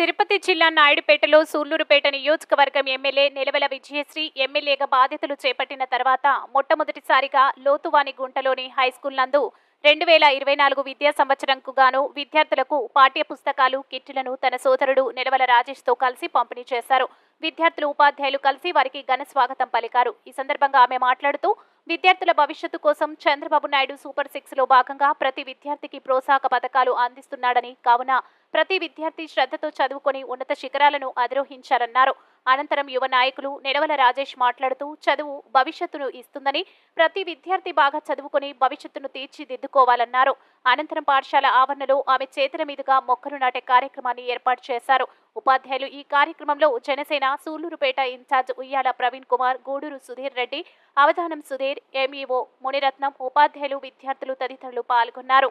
తిరుపతి జిల్లా నాయుడుపేటలో సూళ్ళూరుపేట నియోజకవర్గం ఎమ్మెల్యే నిలవెల విజయశ్రీ ఎమ్మెల్యేగా బాధ్యతలు చేపట్టిన తర్వాత మొట్టమొదటిసారిగా లోతువాని గుంటలోని హైస్కూల్ నందు రెండు వేల ఇరవై నాలుగు విద్యా సంవత్సరంకు గాను విద్యార్థులకు పాఠ్య పుస్తకాలు కిట్లను తన సోదరుడు నిలవల రాజేష్తో కలిసి పంపిణీ చేశారు. విద్యార్థులు ఉపాధ్యాయులు కలిసి వారికి ఘన స్వాగతం పలికారు. ఈ సందర్భంగా ఆమె మాట్లాడుతూ విద్యార్థుల భవిష్యత్తు కోసం చంద్రబాబు నాయుడు సూపర్ సిక్స్లో భాగంగా ప్రతి విద్యార్థికి ప్రోత్సాహక పథకాలు అందిస్తున్నాడని కావున ప్రతి విద్యార్థి శ్రద్ధతో చదువుకొని ఉన్నత శిఖరాలను అధిరోహించారన్నారు. అనంతరం యువ నాయకులు నిడవల రాజేష్ మాట్లాడుతూ చదువు భవిష్యత్తును ఇస్తుందని ప్రతి విద్యార్థి బాగా చదువుకొని భవిష్యత్తును తీర్చిదిద్దుకోవాలన్నారు. అనంతరం పాఠశాల ఆవరణలో ఆమె చేతుల మీదుగా మొక్కలు నాటే కార్యక్రమాన్ని ఏర్పాటు చేశారు. ఉపాధ్యాయులు ఈ కార్యక్రమంలో జనసేన సూళ్ళూరుపేట ఇన్ఛార్జ్ ఉయ్యాల ప్రవీణ్ కుమార్ గూడూరు సుధీర్ రెడ్డి అవధానం సుధీర్ ఎంఈఓ మునిరత్నం ఉపాధ్యాయులు విద్యార్థులు తదితరులు పాల్గొన్నారు.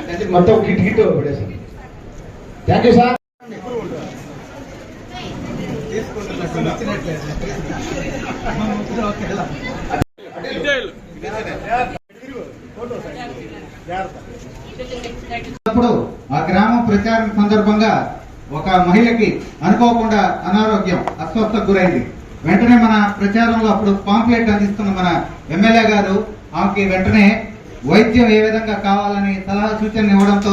అంటే మొత్తం kit kit thank you sir అప్పుడు ఆ గ్రామం ప్రచారం సందర్భంగా ఒక మహిళకి అనుకోకుండా అనారోగ్యం అస్వస్థకు గురైంది. వెంటనే మన ప్రచారంలో అప్పుడు పాంప్లెట్ అందిస్తున్న మన ఎమ్మెల్యే గారు ఆమెకి వెంటనే వైద్యం ఏ విధంగా కావాలని సలహా సూచనలు ఇవ్వడంతో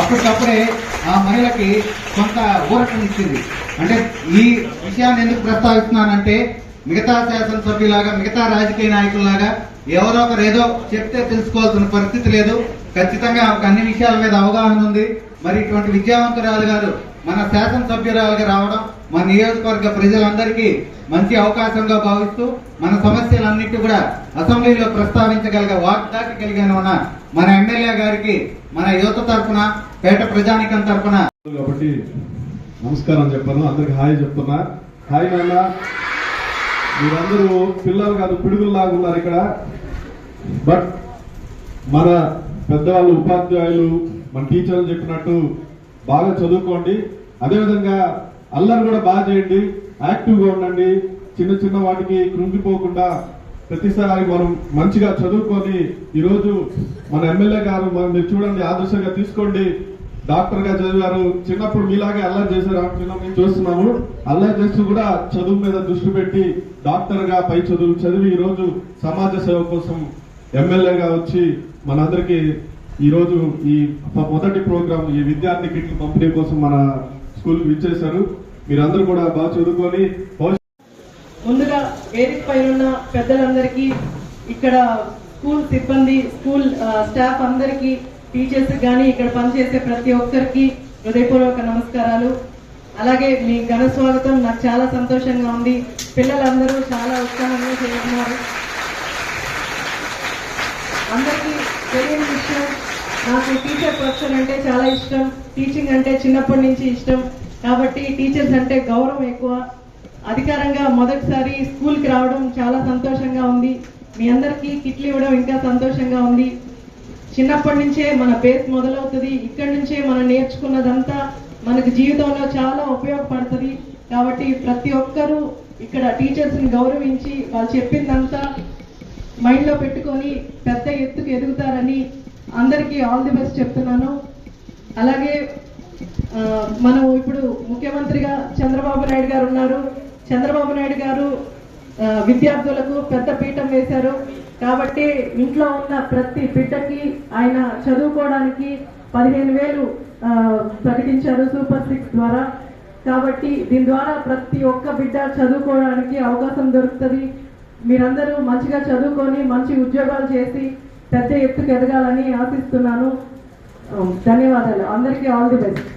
అప్పటికప్పుడే ఆ మహిళకి కొంత ఊరటనిచ్చింది అంటే ఈ విషయాన్ని ఎందుకు ప్రస్తావిస్తున్నానంటే మిగతా శాసనసభ్యులాగా మిగతా రాజకీయ నాయకుల్లాగా ఎవరో ఒకరు ఏదో చెప్తే తెలుసుకోవాల్సిన పరిస్థితి లేదు. ఖచ్చితంగా ఆమెకు అన్ని విషయాల మీద అవగాహన ఉంది. మరి ఇటువంటి విద్యావంతురాలు గారు మన శాసనసభ్యురాలుగా రావడం మన నియోజకవర్గ ప్రజలందరికీ మంచి అవకాశంగా భావిస్తూ మన సమస్యలన్నిటి కూడా అసెంబ్లీలో ప్రస్తావించగలిగే వాగ్దాటి కలిగిన ఉన్న మన ఎమ్మెల్యే గారికి మన యువత తరఫున పేట ప్రజానికం తరఫున. కాబట్టి నమస్కారం చెప్పాను అందరికి హాయ్ చెప్తున్నా. హాయ్ నాన్న. మీరందరూ పిల్లలు కాదు పిడుగుల్లాగా ఉన్నారు ఇక్కడ. బట్ మన పెద్దవాళ్ళు ఉపాధ్యాయులు మన టీచర్లు చెప్పినట్టు బాగా చదువుకోండి. అదేవిధంగా అల్లరి కూడా బాగా చేయండి. యాక్టివ్గా ఉండండి. చిన్న చిన్న వాటికి కృంగిపోకుండా ప్రతిసారి మనం మంచిగా చదువుకొని ఈరోజు మన ఎమ్మెల్యే గారు మనం మీరు చూడండి ఆదర్శంగా తీసుకోండి. డాక్టర్గా చదివారు. చిన్నప్పుడు మీలాగే అల్లరి చేశారు? చిన్నప్పుడు మేము చూస్తున్నాము. అల్లరి చేస్తూ కూడా చదువు మీద దృష్టి పెట్టి డాక్టర్గా పై చదువు చదివి ఈ రోజు సమాజ సేవ కోసం ఎమ్మెల్యేగా వచ్చి మనందరికీ ఈరోజు ఈ మొదటి ప్రోగ్రాం ఈ విద్యార్థి కిట్ల పంపిణీ కోసం మన స్కూల్ ఇచ్చేశారు మీరందరూ కూడా బాగా చదువుకొని ముందుగా వేదిక పైన ఉన్న పెద్దలందరికీ ఇక్కడ స్కూల్ సిబ్బంది స్కూల్ స్టాఫ్ అందరికీ టీచర్స్ కానీ ఇక్కడ పనిచేసే ప్రతి ఒక్కరికి హృదయపూర్వక నమస్కారాలు. అలాగే మీ ఘన స్వాగతం నాకు చాలా సంతోషంగా ఉంది. పిల్లలందరూ చాలా ఉత్సాహంగా చేస్తున్నారు. అందరికీ తెలియని విషయం నాకు టీచర్ ప్రొఫెషన్ అంటే చాలా ఇష్టం టీచింగ్ అంటే చిన్నప్పటి నుంచి ఇష్టం. కాబట్టి టీచర్స్ అంటే గౌరవం ఎక్కువ. అధికారంగా మొదటిసారి స్కూల్కి రావడం చాలా సంతోషంగా ఉంది. మీ అందరికీ కిట్లు ఇవ్వడం ఇంకా సంతోషంగా ఉంది. చిన్నప్పటి నుంచే మన బేస్ మొదలవుతుంది. ఇక్కడి నుంచే మనం నేర్చుకున్నదంతా మనకు జీవితంలో చాలా ఉపయోగపడుతుంది. కాబట్టి ప్రతి ఒక్కరూ ఇక్కడ టీచర్స్ని గౌరవించి వాళ్ళు చెప్పిందంతా మైండ్లో పెట్టుకొని పెద్ద ఎత్తుకు ఎదుగుతారని అందరికీ ఆల్ ది బెస్ట్ చెప్తున్నాను. అలాగే మనం ఇప్పుడు ముఖ్యమంత్రిగా చంద్రబాబు నాయుడు గారు ఉన్నారు. చంద్రబాబు నాయుడు గారు విద్యార్థులకు పెద్ద పీఠం వేశారు. కాబట్టి ఇంట్లో ఉన్న ప్రతి బిడ్డకి ఆయన చదువుకోవడానికి పదిహేను వేలు ప్రకటించారు సూపర్ సిక్స్ ద్వారా. కాబట్టి దీని ద్వారా ప్రతి ఒక్క బిడ్డ చదువుకోవడానికి అవకాశం దొరుకుతుంది. మీరందరూ మంచిగా చదువుకొని మంచి ఉద్యోగాలు చేసి పెద్ద ఎత్తుకు ఎదగాలని ఆశిస్తున్నాను. ధన్యవాదాలు. అందరికీ ఆల్ ది బెస్ట్.